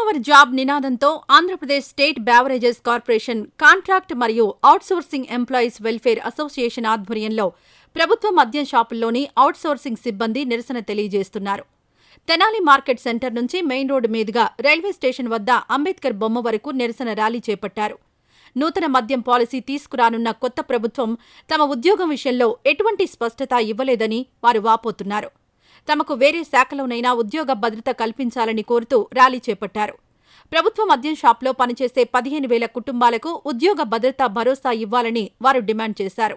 Hour job నినాదంతో Andhra Pradesh state beverages corporation contract మరియు outsourcing employees welfare association ఆధ్వర్యంలో ప్రభుత్వ మద్యం షాపుల్లోని అవుట్సోర్సింగ్ సిబ్బంది నిరసన తెలియజేస్తున్నారు. తెనాలి మార్కెట్ సెంటర్ నుంచి మెయిన్ రోడ్డు మీదుగా రైల్వే స్టేషన్ వద్ద అంబేద్కర్ బొమ్మ వరకు నిరసన ర్యాలీ చేపట్టారు. నూతన మద్యం పాలసీ తీసుకురానున్న కొత్త ప్రభుత్వం తమ ఉద్యోగం విషయంలో ఎటువంటి స్పష్టత ఇవ్వలేదని వారు వాపోతున్నారు. తమకు వేరే శాఖలోనైనా ఉద్యోగ భద్రత కల్పించాలని కోరుతూ ర్యాలీ చేపట్టారు. ప్రభుత్వ మద్యం షాప్లో పనిచేసే పదిహేను వేల కుటుంబాలకు ఉద్యోగ భద్రత భరోసా ఇవ్వాలని వారు డిమాండ్ చేశారు.